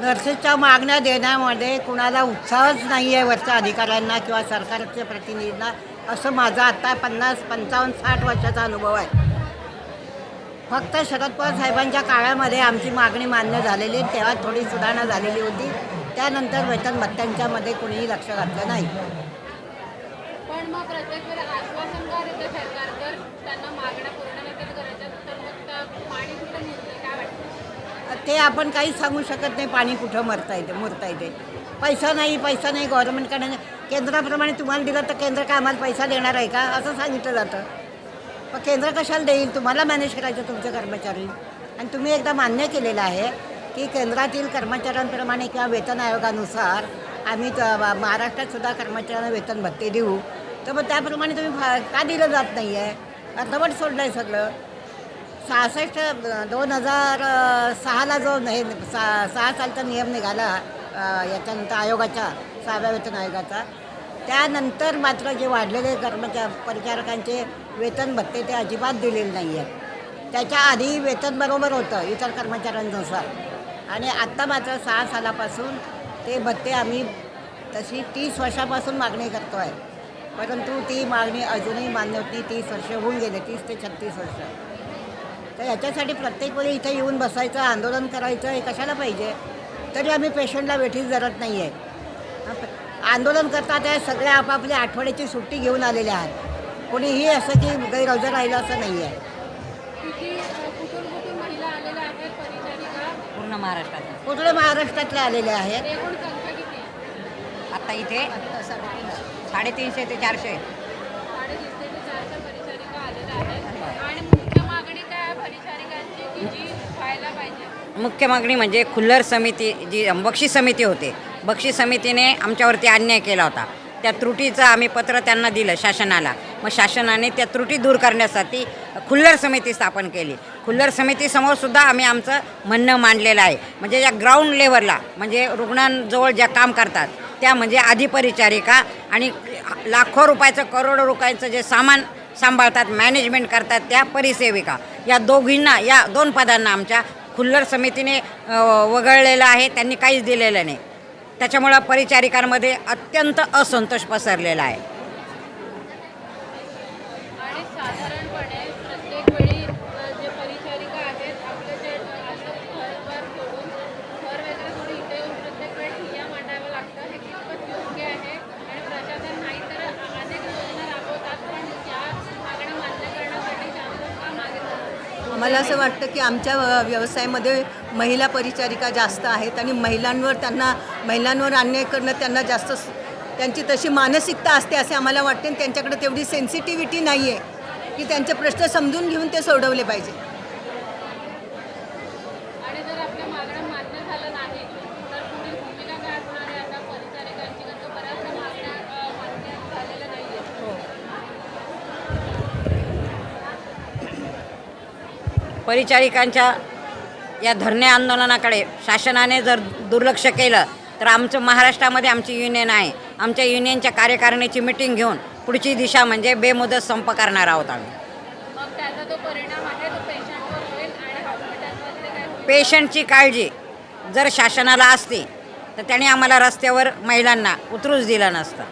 नर्सेसच्या मागण्या देण्यामध्ये कुणाला उत्साहच नाही आहे वरच्या अधिकाऱ्यांना किंवा सरकारच्या प्रतिनिधींना असं माझा आत्ता पन्नास पंचावन्न साठ वर्षाचा अनुभव आहे. फक्त शरद पवार साहेबांच्या काळामध्ये आमची मागणी मान्य झालेली तेव्हा थोडी सुधारणा झालेली होती. त्यानंतर वेतन भत्त्यांच्यामध्ये कुणीही लक्ष घातलं नाही. पण मग प्रत्येक वेळेला आश्वासन का देतं सरकार? जर त्यांना मागण्या पूर्ण नसेल करायच्या तर मग त्या पाणी कुठं काय वाटतं ते आपण काहीच सांगू शकत नाही पाणी कुठं मरता येते मुरता येते. पैसा नाही पैसा नाही गव्हर्नमेंटकडे केंद्राप्रमाणे तुम्हाला दिलं तर केंद्र काय आम्हाला पैसा देणार आहे का? असं सांगितलं जातं. मग केंद्र कशाला देईल? तुम्हाला मॅनेज करायचं तुमचे कर्मचारी. आणि तुम्ही एकदा मान्य केलेलं आहे की केंद्रातील कर्मचाऱ्यांप्रमाणे किंवा वेतन आयोगानुसार आम्ही त- महाराष्ट्रात सुद्धा कर्मचाऱ्यांना वेतन भत्ते देऊ. तर मग त्याप्रमाणे तुम्ही फा- का दिलं जात नाही आहे अर्धवट सोडलं आहे सगळं. सहासष्ट दोन हजार सहाला जो हे सा सहा सालचा नियम निघाला याच्यानंतर आयोगाचा सहाव्या वेतन आयोगाचा त्यानंतर मात्र जे वाढलेले कर्मचार परिचारकांचे वेतन भत्ते ते अजिबात दिलेले नाही आहेत त्याच्या आधी वेतन बरोबर होतं इतर कर्मचाऱ्यांनुसार. आणि आत्ता मात्र सहा सालापासून ते भत्ते आम्ही तशी तीस वर्षापासून मागणी करतो आहे परंतु ती मागणी अजूनही मान्य होत तीस वर्ष होऊन गेले तीस ते छत्तीस वर्ष. तर याच्यासाठी प्रत्येक वेळी इथे येऊन बसायचं आंदोलन करायचं हे कशाला पाहिजे? तरी आम्ही पेशंटला वेठीच धरत नाही आहे आंदोलन करतात आहे सगळे आपापल्या आठवड्याची सुट्टी घेऊन आलेले आहेत. कोणीही असं की गैरहजर राहिलं असं नाही आहे आलेल्या पूर्ण महाराष्ट्रात कुठले महाराष्ट्रातले आलेले आहेत. आता इथे? साडेतीनशे ते चारशे. ते चारशे मुख्य मागणी मुख्य मागणी म्हणजे खुल्लर समिती जी बक्षीस समिती होते. बक्षीस समितीने आमच्यावरती अन्याय केला होता. त्या त्रुटीचं आम्ही पत्र त्यांना दिलं शासनाला. मग शासनाने त्या त्रुटी दूर करण्यासाठी खुल्लर समिती स्थापन केली. खुल्लर समितीसमोर सुद्धा आम्ही आमचं म्हणणं मांडलेलं आहे. म्हणजे ज्या ग्राउंड लेवलला म्हणजे रुग्णांजवळ ज्या काम करतात त्या म्हणजे आधी परिचारिका आणि लाखो रुपयाचं करोडो रुपयाचं जे सामान सांभाळतात मॅनेजमेंट करतात त्या परिसेविका. या दोघींना या दोन पदांना आमच्या खुल्लर समितीने वगळलेलं आहे त्यांनी काहीच दिलेलं नाही. त्याच्यामुळं परिचारिकांमध्ये अत्यंत असंतोष पसरलेला आहे आणि साधारणपणे प्रत्येक वेळी अ, जे परिचारिका आहेत आपले जे अ, असं घरबार सोडून घर वगैरे सोडून इथे येऊन प्रत्येक वेळी ठिय्या मांडावं लागतं हे कितपत योग्य आहे आणि प्रशासन नाही तर अनेक योजना राबवतात पण या मागण्या मान्य करण्यासाठी शासन का मागे जातं? आम्हाला असं वाटतं की आमच्या व्यवसायामध्ये महिला परिचारिका जास्त आहेत आणि महिलांवर त्यांना महिलांवर अन्याय करणं त्यांना जास्त त्यांची तशी मानसिकता असते असे आम्हाला वाटते आणि त्यांच्याकडे तेवढी सेन्सिटिव्हिटी नाही आहे की त्यांचे प्रश्न समजून घेऊन ते सोडवले पाहिजे आणि जर आपल्या मागण्या मान्य झालं नाही तर पुढील भूमिका काय असणार आहे आता परिचारिकांची कारण का बऱ्याचशा मागण्या अ, मान्य झालेल्या नाही आहेत परिचारिकांच्या या धरणे आंदोलनाकडे शासनाने जर दुर्लक्ष केलं तर आमचं महाराष्ट्रामध्ये आमची युनियन आहे. आमच्या युनियनच्या कार्यकारिणीची मिटिंग घेऊन पुढची दिशा म्हणजे बेमुदत संप करणार आहोत आम्ही. पेशंटची काळजी जर शासनाला असती तर त्याने आम्हाला रस्त्यावर महिलांना उतरूच दिलं नसतं.